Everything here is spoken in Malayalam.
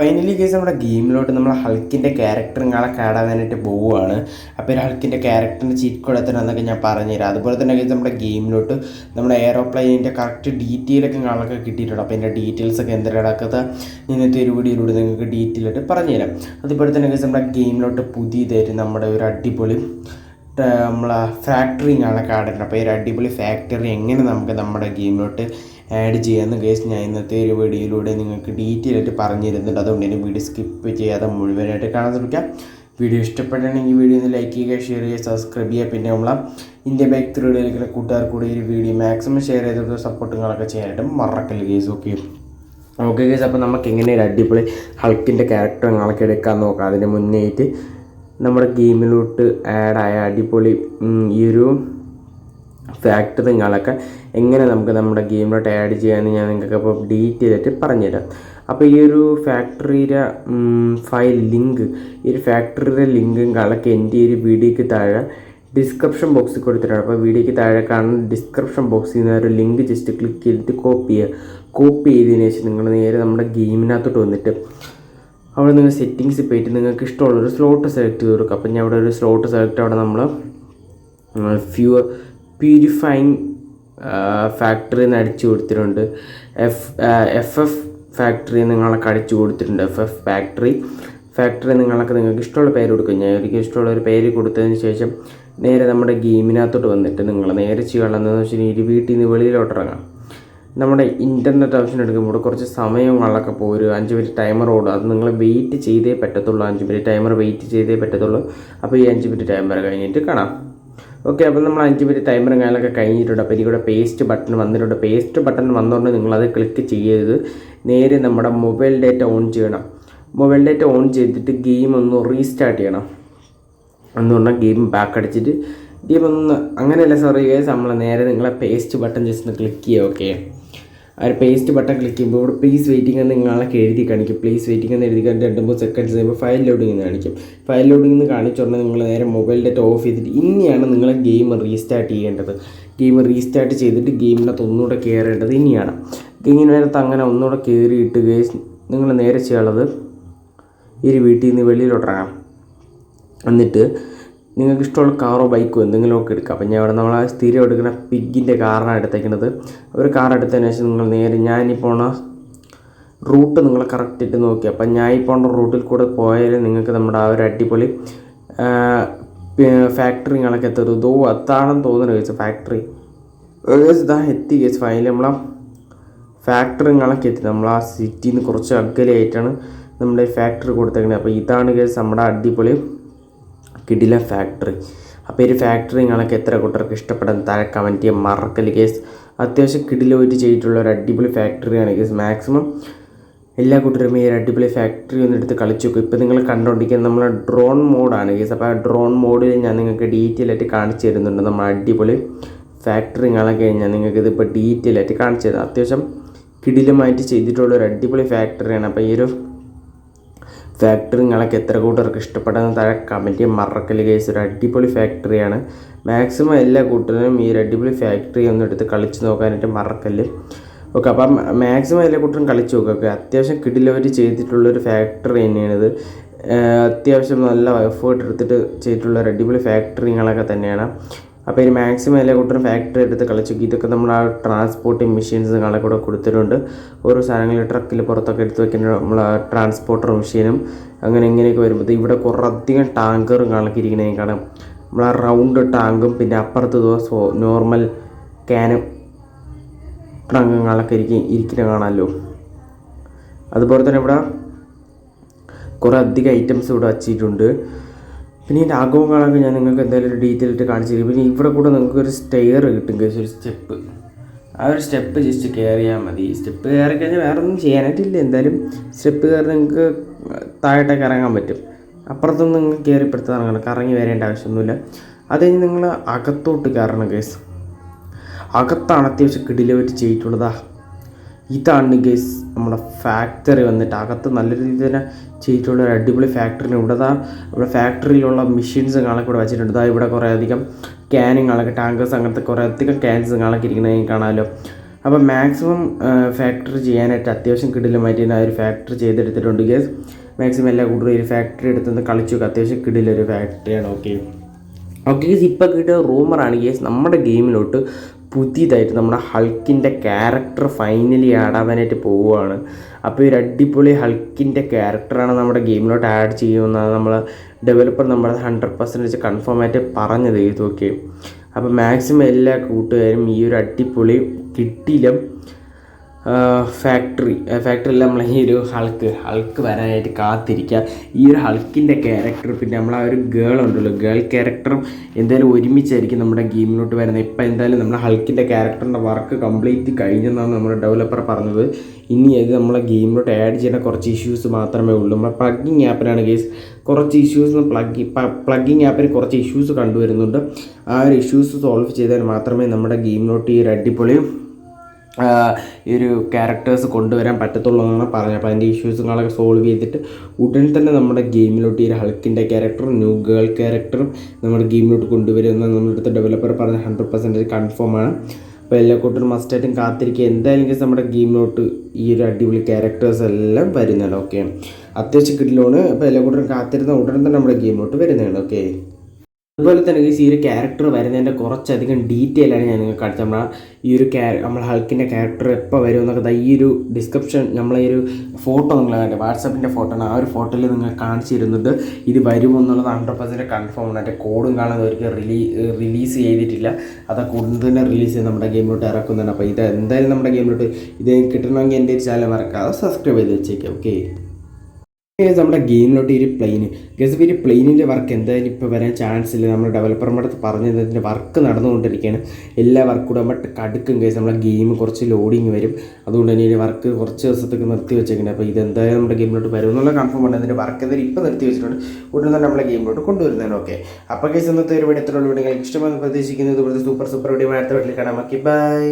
ഫൈനലി കേസ് നമ്മുടെ ഗെയിമിലോട്ട് നമ്മൾ ഹൾക്കിന്റെ ക്യാരക്ടറിങ്ങളെ കാടാൻ വേണ്ടിയിട്ട് പോവുകയാണ് അപ്പോൾ ഒരു ഹൾക്കിന്റെ ക്യാരക്ടറിന്റെ ചീറ്റ് കോഡ് എത്തണമെന്നൊക്കെ ഞാൻ പറഞ്ഞുതരാം. അതുപോലെ തന്നെ കേസ് നമ്മുടെ ഗെയിമിലോട്ട് നമ്മുടെ എയറോപ്ലെയിനിന്റെ കറക്റ്റ് ഡീറ്റെയിലൊക്കെ കാണാനൊക്കെ കിട്ടിയിട്ടുണ്ട്. അപ്പോൾ അതിന്റെ ഡീറ്റെയിൽസ് ഒക്കെ എന്തെങ്കിലും നടക്കുന്നത് ഇന്നത്തെ ഒരു വീഡിയോയിലൂടെ നിങ്ങൾക്ക് ഡീറ്റെയിൽ ആയിട്ട് പറഞ്ഞുതരാം. അതുപോലെ തന്നെ കേസ് നമ്മുടെ ഗെയിമിലോട്ട് പുതിയതായിട്ട് നമ്മുടെ ഒരു അടിപൊളി നമ്മളെ ഫാക്ടറി കാണാൻ കാണുന്നുണ്ട് അപ്പോൾ ഈ ഒരു അടിപൊളി ഫാക്ടറി എങ്ങനെ നമുക്ക് നമ്മുടെ ഗെയിമിലോട്ട് ആഡ് ചെയ്യാമെന്ന് കേസ് ഞാൻ ഇന്നത്തെ ഒരു വീഡിയോയിലൂടെ നിങ്ങൾക്ക് ഡീറ്റെയിൽ ആയിട്ട് പറഞ്ഞു തരുന്നുണ്ട് അതുകൊണ്ട് തന്നെ വീഡിയോ സ്കിപ്പ് ചെയ്യാതെ മുഴുവനായിട്ട് കാണാൻ ശ്രമിക്കാം. വീഡിയോ ഇഷ്ടപ്പെടുകയാണെങ്കിൽ വീഡിയോ ഒന്ന് ലൈക്ക് ചെയ്യുക ഷെയർ ചെയ്യുക സബ്സ്ക്രൈബ് ചെയ്യുക. പിന്നെ നമ്മളെ ഇന്ത്യ ബൈക്ക് ത്രീഡിലേക്കുള്ള കൂട്ടുകാർ കൂടി ഈ വീഡിയോ മാക്സിമം ഷെയർ ചെയ്തിട്ട് സപ്പോർട്ടുകളൊക്കെ ചെയ്യാനായിട്ട് മറക്കല്ല കേസ് ഓക്കെ ഓക്കെ കേസ് അപ്പോൾ നമുക്ക് എങ്ങനെ ഒരു അടിപൊളി ഹൾക്കിന്റെ ക്യാരക്ടർ ഞങ്ങൾക്ക് എടുക്കാൻ നോക്കാം. അതിന് മുന്നേ ആയിട്ട് നമ്മുടെ ഗെയിമിലോട്ട് ആഡായ അടിപൊളി ഈ ഒരു ഫാക്ടറിങ്ങളൊക്കെ എങ്ങനെ നമുക്ക് നമ്മുടെ ഗെയിമിലോട്ട് ആഡ് ചെയ്യാമെന്ന് ഞാൻ നിങ്ങൾക്ക് അപ്പോൾ ഡീറ്റെയിൽ ആയിട്ട് പറഞ്ഞുതരാം. അപ്പോൾ ഈ ഒരു ഫാക്ടറിയുടെ ഫയൽ ലിങ്ക് ഈ ഒരു ഫാക്ടറിയുടെ ലിങ്കും കളൊക്കെ എന്റെ ഈ ഒരു വീഡിയോയ്ക്ക് താഴെ ഡിസ്ക്രിപ്ഷൻ ബോക്സിൽ കൊടുത്തിട്ടുണ്ട്. അപ്പോൾ വീഡിയോയ്ക്ക് താഴെ കാണുന്ന ഡിസ്ക്രിപ്ഷൻ ബോക്സിൽ നിന്ന് ഒരു ലിങ്ക് ജസ്റ്റ് ക്ലിക്ക് ചെയ്തിട്ട് കോപ്പി ചെയ്യുക. കോപ്പി ചെയ്തതിന് ശേഷം നിങ്ങൾ നേരെ നമ്മുടെ ഗെയിമിനകത്തോട്ട് വന്നിട്ട് അവിടെ നിങ്ങൾ സെറ്റിങ്സ് പോയിട്ട് നിങ്ങൾക്ക് ഇഷ്ടമുള്ളൊരു സ്ലോട്ട് സെലക്ട് ചെയ്ത് കൊടുക്കുക. അപ്പം ഞാൻ അവിടെ ഒരു സ്ലോട്ട് സെലക്ട് അവിടെ നമ്മൾ ഫ്യൂർ പ്യൂരിഫൈങ് ഫാക്ടറി എന്ന് അടിച്ചു കൊടുത്തിട്ടുണ്ട്. എഫ് എഫ് എഫ് ഫാക്ടറി നിങ്ങളൊക്കെ അടിച്ചു കൊടുത്തിട്ടുണ്ട്. എഫ് എഫ് ഫാക്ടറി ഫാക്ടറി നിങ്ങളൊക്കെ നിങ്ങൾക്ക് ഇഷ്ടമുള്ള പേര് കൊടുക്കും. ഞാൻ എനിക്ക് ഇഷ്ടമുള്ള ഒരു പേര് കൊടുത്തതിന് ശേഷം നേരെ നമ്മുടെ ഗെയിമിനകത്തോട്ട് വന്നിട്ട് നിങ്ങൾ നേരെ ചെയ്യാനുള്ളതെന്ന് ഇരു വീട്ടിൽ നിന്ന് വെളിയിലോട്ട് ഇറങ്ങാം നമ്മുടെ ഇന്റർനെറ്റ് ഓപ്ഷൻ എടുക്കുമ്പോൾ കുറച്ച് സമയങ്ങളൊക്കെ പോരും അഞ്ച് മിനിറ്റ് ടൈമർ ഓടും. അത് നിങ്ങൾ വെയിറ്റ് ചെയ്തേ പറ്റത്തുള്ളൂ. അഞ്ച് മിനിറ്റ് ടൈമർ വെയിറ്റ് ചെയ്തേ പറ്റത്തുള്ളൂ. അപ്പോൾ ഈ അഞ്ച് മിനിറ്റ് ടൈമർ കഴിഞ്ഞിട്ട് കാണാം. ഓക്കെ അപ്പോൾ നമ്മൾ അഞ്ച് മിനിറ്റ് ടൈമറും കാര്യങ്ങളൊക്കെ കഴിഞ്ഞിട്ടുണ്ട്. അപ്പോൾ ഇതിലൂടെ പേസ്റ്റ് ബട്ടൺ വന്നിട്ടുണ്ട്. പേസ്റ്റ് ബട്ടൺ വന്നുകൊണ്ട് നിങ്ങളത് ക്ലിക്ക് ചെയ്യരുത്. നേരെ നമ്മുടെ മൊബൈൽ ഡേറ്റ ഓൺ ചെയ്യണം. മൊബൈൽ ഡേറ്റ ഓൺ ചെയ്തിട്ട് ഗെയിം ഒന്ന് റീസ്റ്റാർട്ട് ചെയ്യണം. എന്ന് പറഞ്ഞാൽ ഗെയിം ബാക്ക് അടിച്ചിട്ട് ഗെയിം ഒന്ന് അങ്ങനെയല്ല സോറി ഗേസ് നമ്മൾ നേരെ നിങ്ങളെ പേസ്റ്റ് ബട്ടൺ ജസ്റ്റ് ഒന്ന് ക്ലിക്ക് ചെയ്യുക ഓക്കെ ആ ഒരു പേസ്റ്റ് ബട്ടൺ ക്ലിക്ക് ചെയ്യുമ്പോൾ ഇവിടെ പ്ലീസ് വെയിറ്റിംഗ് എന്ന് നിങ്ങളൊക്കെ എഴുതി കാണിക്കും. പ്ലീസ് വെയിറ്റിംഗ് എന്ന് എഴുതി കാണിച്ച് രണ്ട് മൂന്ന് സെക്കൻഡ്സ് കഴിയുമ്പോൾ ഫയൽ ലോഡിംഗ് എന്ന് കാണിക്കും. ഫയൽ ലോഡിംഗ് എന്ന് കാണിച്ചുകൊണ്ട് നിങ്ങൾ നേരെ മൊബൈൽ ഡേറ്റ ഓഫ് ചെയ്തിട്ട് ഇനിയാണ് നിങ്ങൾ ഗെയിം റീസ്റ്റാർട്ട് ചെയ്യേണ്ടത്. ഗെയിം റീസ്റ്റാർട്ട് ചെയ്തിട്ട് ഗെയിമിനകത്ത് ഒന്നുകൂടെ കയറേണ്ടത് ഇനിയാണ്. ഗെയിമിനകത്ത് അങ്ങനെ ഒന്നുകൂടെ കയറിയിട്ട് ഗെയിസ് നിങ്ങൾ നേരെ ചെയ്യാനുള്ളത് ഈ ഒരു വീട്ടിൽ നിന്ന് വെളിയിലോട്ടിറങ്ങാം എന്നിട്ട് നിങ്ങൾക്ക് ഇഷ്ടമുള്ള കാറോ ബൈക്കോ എന്തെങ്കിലും ഒക്കെ എടുക്കാം. അപ്പം ഞാൻ നമ്മൾ ആ സ്ഥിരം എടുക്കുന്ന പിഗിന്റെ കാറാണ് എടുത്തേക്കുന്നത്. ഒരു കാർ എടുത്തതിന് ശേഷം നിങ്ങൾ നേരെ പോണ റൂട്ട് നിങ്ങൾ കറക്റ്റ് ഇട്ട് നോക്കി. അപ്പം ഞാൻ ഇപ്പോൾ റൂട്ടിൽ കൂടെ പോയാൽ നിങ്ങൾക്ക് നമ്മുടെ ആ ഒരു അടിപൊളി ഫാക്ടറികളൊക്കെ എത്തരുത് ഇതോ അത്താണെന്ന് തോന്നുന്നു കേസ് ഫാക്ടറി ഇതാ എത്തി കേസ് ഫൈനൽ നമ്മളാ ഫാക്ടറികളൊക്കെ എത്തി. നമ്മൾ ആ സിറ്റിയിൽ നിന്ന് കുറച്ച് അകലെയായിട്ടാണ് നമ്മുടെ ഫാക്ടറി കൊടുത്തേക്കുന്നത്. അപ്പോൾ ഇതാണ് കേസ് നമ്മുടെ അടിപൊളി കിടില ഫാക്ടറി അപ്പോൾ ഈ ഒരു ഫാക്ടറി നിങ്ങൾക്ക് എത്ര കൂട്ടർക്ക് ഇഷ്ടപ്പെടാൻ താഴെ കമന്റ് ചെയ്യാൻ മറക്കൽ കേസ് അത്യാവശ്യം കിടിലോയിട്ട് ചെയ്തിട്ടുള്ള ഒരു അടിപൊളി ഫാക്ടറിയാണ് കേസ് മാക്സിമം എല്ലാ കൂട്ടരും ഈ അടിപൊളി ഫാക്ടറി ഒന്ന് എടുത്ത് കളിച്ചു നോക്കും. ഇപ്പോൾ നിങ്ങൾ കണ്ടുകൊണ്ടിരിക്കുന്നത് നമ്മൾ ഡ്രോൺ മോഡാണ് കേസ് അപ്പോൾ ആ ഡ്രോൺ മോഡിൽ ഞാൻ നിങ്ങൾക്ക് ഡീറ്റെയിൽ ആയിട്ട് കാണിച്ചു തരുന്നുണ്ട്. നമ്മൾ അടിപൊളി ഫാക്ടറി ഞാൻ നിങ്ങൾക്ക് ഇതിപ്പോൾ ഡീറ്റെയിൽ ആയിട്ട് കാണിച്ചു തരാം. അത്യാവശ്യം കിടിലുമായിട്ട് ചെയ്തിട്ടുള്ള ഒരു അടിപൊളി ഫാക്ടറിയാണ് അപ്പോൾ ഈ ഒരു ഫാക്ടറി നിങ്ങൾക്ക് എത്ര കൂട്ടർക്ക് ഇഷ്ടപ്പെട്ടെന്ന് താഴെ കമന്റ് മറക്കൽ കേസ് ഒരു അടിപൊളി ഫാക്ടറിയാണ് മാക്സിമം എല്ലാ കൂട്ടരും ഈ ഒരു അടിപൊളി ഫാക്ടറി ഒന്ന് എടുത്ത് കളിച്ച് നോക്കാനായിട്ട് മറക്കൽ ഓക്കെ അപ്പം മാക്സിമം എല്ലാ കൂട്ടരും കളിച്ച് നോക്കുക അത്യാവശ്യം കിടിലവർ ചെയ്തിട്ടുള്ളൊരു ഫാക്ടറി തന്നെയാണിത്. അത്യാവശ്യം നല്ല എഫേർട്ട് എടുത്തിട്ട് ചെയ്തിട്ടുള്ള ഒരു അടിപൊളി ഫാക്ടറികളൊക്കെ തന്നെയാണ്. അപ്പോൾ ഇനി മാക്സിമം എല്ലാ കൂട്ടരും ഫാക്ടറി എടുത്ത് കളിച്ചു. ഇതൊക്കെ നമ്മൾ ആ ട്രാൻസ്പോർട്ടിങ് മെഷീൻസ് കളെ കൂടെ കൊടുത്തിട്ടുണ്ട്. ഓരോ സാധനങ്ങൾ ട്രക്കിൽ പുറത്തൊക്കെ എടുത്ത് വെക്കുന്ന നമ്മൾ ആ ട്രാൻസ്പോർട്ടർ മെഷീനും അങ്ങനെ ഇങ്ങനെയൊക്കെ വരുമ്പോൾ ഇവിടെ കുറേ അധികം ടാങ്കറും കണക്കിരിക്കണേ കാണാം. നമ്മൾ ആ റൗണ്ട് ടാങ്കും പിന്നെ അപ്പുറത്ത് ദിവസം നോർമൽ ക്യാനും ട്രങ്കങ്ങളൊക്കെ ഇരിക്കും ഇരിക്കുന്ന കാണാമല്ലോ അതുപോലെ തന്നെ ഇവിടെ കുറേ അധികം ഐറ്റംസ് ഇവിടെ വച്ചിട്ടുണ്ട്. പിന്നെ ഇതിന്റെ കാണാൻ ഞാൻ നിങ്ങൾക്ക് എന്തായാലും ഒരു ഡീറ്റെയിൽ ആയിട്ട് കാണിച്ചു തരും. പിന്നെ ഇവിടെ കൂടെ നിങ്ങൾക്ക് ഒരു സ്റ്റെയർ കിട്ടും കേസ് ഒരു സ്റ്റെപ്പ് ആ ഒരു സ്റ്റെപ്പ് ജസ്റ്റ് കയറിയാൽ മതി. സ്റ്റെപ്പ് കയറി കഴിഞ്ഞാൽ വേറെ ഒന്നും ചെയ്യാനായിട്ടില്ല. എന്തായാലും സ്റ്റെപ്പ് കയറി നിങ്ങൾക്ക് താഴോട്ടേക്ക് ഇറങ്ങാൻ പറ്റും. അപ്പുറത്തൊന്നും നിങ്ങൾക്ക് കയറിപ്പെടുത്ത് ഇറങ്ങണം കറങ്ങി വരേണ്ട ആവശ്യമൊന്നുമില്ല. അത് കഴിഞ്ഞ് നിങ്ങൾ അകത്തോട്ട് കയറണം കേസ് അകത്താണ് അത്യാവശ്യം കിടിലമായിട്ട് ചെയ്തിട്ടുള്ളതാ. ഇതാണ് ഗേസ് നമ്മുടെ ഫാക്ടറി വന്നിട്ട് അകത്ത് നല്ല രീതിയിൽ തന്നെ ചെയ്തിട്ടുള്ള ഒരു അടിപൊളി ഫാക്ടറി ഇവിടെ താ ഇവിടെ ഫാക്ടറിയിലുള്ള മെഷീൻസ് കാണൊക്കെ ഇവിടെ വെച്ചിട്ടുണ്ട്. ഇതാ ഇവിടെ കുറേ അധികം ക്യാനുകളൊക്കെ ടാങ്കേഴ്സ് അങ്ങനത്തെ കുറേ അധികം ക്യാൻസ് കാണൊക്കെ ഇരിക്കുന്നത് കാണാമല്ലോ അപ്പോൾ മാക്സിമം ഫാക്ടറി ചെയ്യാനായിട്ട് അത്യാവശ്യം കിടിലമായിട്ട് തന്നെ ആ ഒരു ഫാക്ടറി ചെയ്തെടുത്തിട്ടുണ്ട് ഗേസ് മാക്സിമം എല്ലാ കൂടുതലും ഒരു ഫാക്ടറി എടുത്തുനിന്ന് കളിച്ചു അത്യാവശ്യം കിടിലൊരു ഫാക്ടറിയാണ് ഓക്കെ ഓക്കെ ഗേസ് ഇപ്പോൾ കിട്ടിയ റൂമറാണ് ഗേസ് നമ്മുടെ ഗെയിമിലോട്ട് പുതിയതായിട്ട് നമ്മുടെ ഹൾക്കിന്റെ ക്യാരക്ടർ ഫൈനലി ആഡ് ആവാനായിട്ട് പോവുകയാണ്. അപ്പോൾ ഒരു അടിപൊളി ഹൾക്കിന്റെ ക്യാരക്ടറാണ് നമ്മുടെ ഗെയിമിലോട്ട് ആഡ് ചെയ്യുമെന്നാണ് നമ്മൾ ഡെവലപ്പർ നമ്മൾ ഹൺഡ്രഡ് പെർസെന്റേജ് കൺഫേം ആയിട്ട് പറഞ്ഞത് ഇതൊക്കെ അപ്പോൾ മാക്സിമം എല്ലാ കൂട്ടുകാരും ഈ ഒരു അടിപൊളി കിട്ടിയിലും ഫാക്ടറി ഫാക്ടറിയിൽ നമ്മൾ ഈ ഒരു ഹൾക്ക് ഹൾക്ക് വരാനായിട്ട് കാത്തിരിക്കുക ഈ ഒരു ഹൾക്കിന്റെ ക്യാരക്ടർ പിന്നെ നമ്മൾ ആ ഒരു ഗേൾ ഉണ്ടല്ലോ. ഗേൾ ക്യാരക്ടറും എന്തായാലും ഒരുമിച്ചായിരിക്കും നമ്മുടെ ഗെയിമിലോട്ട് വരുന്നത്. ഇപ്പം എന്തായാലും നമ്മുടെ ഹൾക്കിന്റെ ക്യാരക്ടറിന്റെ വർക്ക് കംപ്ലീറ്റ് കഴിഞ്ഞെന്നാണ് നമ്മുടെ ഡെവലപ്പർ പറഞ്ഞത്. ഇനി അത് നമ്മളെ ഗെയിമിലോട്ട് ആഡ് ചെയ്യുന്ന കുറച്ച് ഇഷ്യൂസ് മാത്രമേ ഉള്ളൂ. നമ്മൾ പ്ലഗിങ് ആപ്പിനാണ് കേസ് കുറച്ച് ഇഷ്യൂസ് പ്ലഗ് പ്ലഗിങ് ആപ്പിന് കുറച്ച് ഇഷ്യൂസ് കണ്ടുവരുന്നുണ്ട്. ആ ഒരു ഇഷ്യൂസ് സോൾവ് ചെയ്താൽ മാത്രമേ നമ്മുടെ ഗെയിമിലോട്ട് ഈ ഒരു അടിപൊളി ആ, ഈ ഒരു ക്യാരക്ടേഴ്സ് കൊണ്ടുവരാൻ പറ്റത്തുള്ളൂ എന്നാണ് പറഞ്ഞത്. അപ്പോൾ അതിന്റെ ഇഷ്യൂസുകളൊക്കെ സോൾവ് ചെയ്തിട്ട് ഉടൻ തന്നെ നമ്മുടെ ഗെയിമിലോട്ട് ഈ ഹൾക്കിന്റെ ക്യാരക്ടറും ന്യൂ ഗേൾ ക്യാരക്ടറും നമ്മുടെ ഗെയിമിലോട്ട് കൊണ്ടുവരുമെന്ന് നമ്മുടെ അടുത്ത ഡെവലപ്പർ പറഞ്ഞ ഹൺഡ്രഡ് പെർസെന്റേജ് കൺഫേം ആണ്. അപ്പോൾ എല്ലാ കൂട്ടരും മസ്റ്റായിട്ടും കാത്തിരിക്കുക. എന്തായാലും നമ്മുടെ ഗെയിമിലോട്ട് ഈ ഒരു അടിപൊളി ക്യാരക്ടേഴ്സ് എല്ലാം വരുന്നുണ്ട്. ഓക്കെ അത്യാവശ്യം കിട്ടിലോണ് അപ്പോൾ എല്ലാ കൂട്ടരും കാത്തിരുന്ന ഉടൻ തന്നെ നമ്മുടെ ഗെയിമിലോട്ട് വരുന്നുണ്ട്. ഓക്കെ അതുപോലെ തന്നെ ഈ ഒരു ക്യാരക്ടർ വരുന്നതിന്റെ കുറച്ചധികം ഡീറ്റെയിൽ ആണ് ഞാൻ നിങ്ങൾക്ക് കാണിച്ചത്. നമ്മൾ ഈ ഒരു ക്യാ നമ്മൾ ഹൾക്കിന്റെ ക്യാരക്ടർ എപ്പോൾ വരും എന്നൊക്കെ ഈ ഒരു ഡിസ്ക്രിപ്ഷൻ നമ്മളെ ഈ ഒരു ഫോട്ടോ നിങ്ങൾ കണ്ടത് വാട്സപ്പിന്റെ ഫോട്ടോ ആണ്. ആ ഒരു ഫോട്ടോയിൽ നിങ്ങൾ കാണിച്ചു തരുന്നുണ്ട് ഇത് വരുമോ എന്നുള്ളത് ഹൺഡ്രഡ് പെർസെന്റ് കൺഫേം ആണ്. അതിന്റെ കോഡും കാണാൻ അവർക്ക് റിലീ റിലീസ് ചെയ്തിട്ടില്ല. അത് കൂടുതൽ തന്നെ റിലീസ് ചെയ്ത് നമ്മുടെ ഗെയിമിലോട്ട് ഇറക്കുന്നതാണ്. അപ്പോൾ ഇത് എന്തായാലും നമ്മുടെ ഗെയിമിലോട്ട് ഇത് കിട്ടണമെങ്കിൽ എന്റെ ചാനൽ മറക്കാതെ സബ്സ്ക്രൈബ് ചെയ്ത് വെച്ചേക്കാം ഓക്കെ നമ്മുടെ ഗെയിമിലോട്ട് ഈ ഒരു പ്ലെയിന് ഗസ് ഈ പ്ലെയിനിന്റെ വർക്ക് എന്തായാലും ഇപ്പോൾ വരാൻ ചാൻസ് ഇല്ല. നമ്മൾ ഡെവലപ്പർമാരുടെ അടുത്ത് പറഞ്ഞത് ഇതിന്റെ വർക്ക് നടന്നുകൊണ്ടിരിക്കുകയാണ് എല്ലാ വർക്ക് നമ്മൾ കടുക്കും ഗൈസ് നമ്മുടെ ഗെയിം കുറച്ച് ലോഡിങ് വരും. അതുകൊണ്ട് തന്നെ ഇതിന്റെ വർക്ക് കുറച്ച് ദിവസത്തേക്ക് നിർത്തി വെച്ചേക്കുന്നത് അപ്പോൾ ഇതെന്തായാലും നമ്മുടെ ഗെയിമിലോട്ട് വരും എന്നുള്ള കൺഫേം ആണ്. ഇതിന്റെ വർക്ക് എന്തായാലും ഇപ്പോൾ നിർത്തി വെച്ചിട്ടുണ്ട്. ഉടനെ തന്നെ നമ്മളെ ഗെയിമിലോട്ട് കൊണ്ടുവരുന്നതാണ്. ഓക്കെ അപ്പോൾ ഗൈസ് ഇന്നത്തെ ഒരു വീഡിയോ എത്രയുള്ള വീഡിയോ ഇഷ്ടമെന്ന് പ്രതീക്ഷിക്കുന്നത് ഇവിടുത്തെ സൂപ്പർ സൂപ്പർ വീഡിയോ അടുത്ത വീട്ടിൽ കാണാം. Okay bye